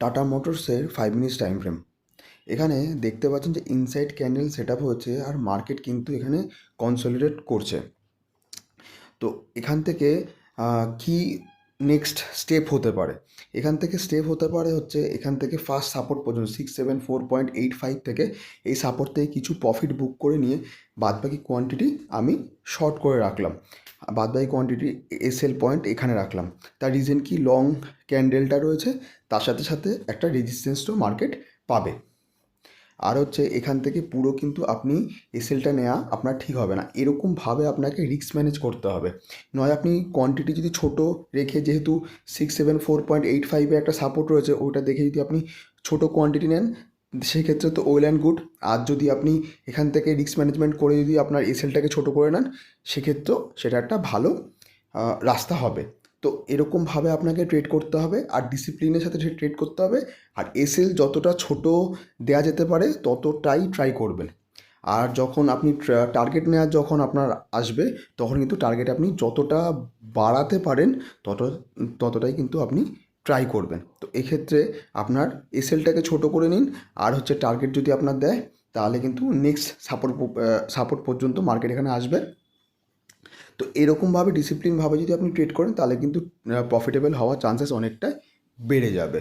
Tata মোটরসের five minutes time frame এখানে দেখতে পাচ্ছেন যে ইনসাইড ক্যান্ডেল সেট আপ হচ্ছে আর মার্কেট কিন্তু এখানে কনসলিডেট করছে। তো এখান থেকে কি নেক্সট স্টেপ হতে পারে? এখান থেকে স্টেপ হতে পারে হচ্ছে এখান থেকে ফার্স্ট সাপোর্ট পর্যন্ত six seven four point eight five থেকে এই সাপোর্ট থেকে কিছু প্রফিট বুক করে নিয়ে বাদবাকি কোয়ান্টিটি আমি শর্ট করে রাখলাম। বাদবাকি কোয়ান্টিটি এসএল পয়েন্ট এখানে রাখলাম। তার রিজন কি? লং ক্যান্ডেলটা রয়েছে, তার সাথে সাথে একটা রেজিস্ট্যান্সও মার্কেট পাবে। আর হচ্ছে এখান থেকে পুরো কিন্তু আপনি এসএলটা নেওয়া আপনার ঠিক হবে না। এরকমভাবে আপনাকে রিস্ক ম্যানেজ করতে হবে। নয়, আপনি কোয়ান্টিটি যদি ছোট রেখে যেহেতু six seven four point eight ফাইভে একটা সাপোর্ট রয়েছে ওইটা দেখে যদি আপনি ছোট কোয়ান্টিটি নেন সেক্ষেত্রে তো ওয়েল অ্যান্ড গুড আর যদি আপনি এখান থেকে রিস্ক ম্যানেজমেন্ট করে যদি আপনার এসএলটাকে ছোট করে নেন, সেক্ষেত্রেও সেটা একটা ভালো রাস্তা হবে। তো এরকমভাবে আপনাকে ট্রেড করতে হবে, আর ডিসিপ্লিনের সাথে সে ট্রেড করতে হবে, আর এসএল যতটা ছোট দেয়া যেতে পারে, ততটাই ট্রাই করবেন। আর যখন আপনি টার্গেট নেওয়ার যখন আপনার আসবে, তখন কিন্তু টার্গেট আপনি যতটা বাড়াতে পারেন, তত, ততটাই কিন্তু আপনি ট্রাই করবেন। তো এক্ষেত্রে আপনার এসএলটাকে ছোট করে নিন, আর হচ্ছে টার্গেট যদি আপনার দেয়, তাহলে কিন্তু নেক্সট সাপোর্ট সাপোর্ট পর্যন্ত মার্কেট এখানে আসবে। তো এরকমভাবে ডিসিপ্লিনভাবে যদি আপনি ট্রেড করেন, তাহলে কিন্তু প্রফিটেবল হওয়ার চান্সেস অনেকটা বেড়ে যাবে।